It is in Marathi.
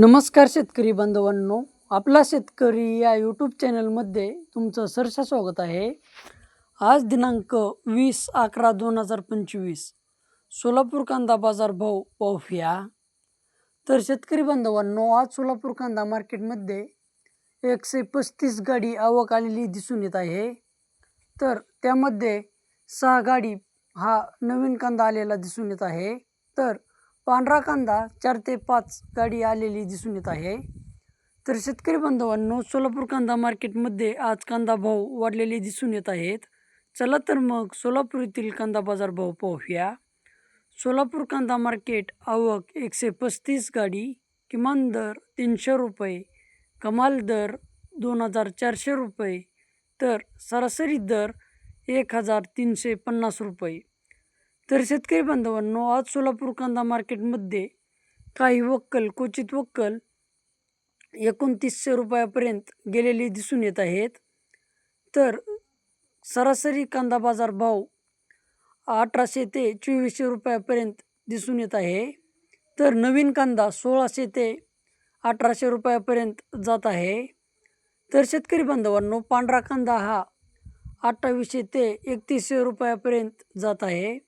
नमस्कार शेतकरी बांधवांनो आपला शेतकरी या यूट्यूब चॅनलमध्ये तुमचं सरसा स्वागत आहे. आज दिनांक वीस अकरा दोन हजार पंचवीस सोलापूर कांदा बाजार भाव पाहूया तर शेतकरी बांधवांनो आज सोलापूर कांदा मार्केटमध्ये एकशे पस्तीस गाडी आवक आलेली दिसून येत आहे. तर त्यामध्ये सहा गाडी हा नवीन कांदा आलेला दिसून येत आहे. तर पांढरा कांदा चार ते पाच गाडी आलेली दिसून येत आहे. तर शेतकरी बांधवांनो सोलापूर कांदा मार्केटमध्ये आज कांदा भाव वाढलेले दिसून येत आहेत. चला तर मग सोलापूर येथील कांदा बाजार भाव पाहूया. सोलापूर कांदा मार्केट आवक एकशे पस्तीस गाडी किमान दर तीनशे रुपये कमाल दर दोन हजार चारशे रुपये तर सरासरी दर एक हजार तीनशे पन्नास रुपये. तर शेतकरी बांधवांनो आज सोलापूर कांदा मार्केटमध्ये काही वक्कल क्वचित वक्कल एकोणतीसशे रुपयापर्यंत गेलेली दिसून येत आहेत. तर सरासरी कांदा बाजार भाव अठराशे ते चोवीसशे रुपयापर्यंत दिसून येत आहे. तर नवीन कांदा सोळाशे ते अठराशे रुपयापर्यंत जात आहे. तर शेतकरी बांधवांनो पांढरा कांदा हा अठ्ठावीसशे ते एकतीसशे रुपयापर्यंत जात आहे.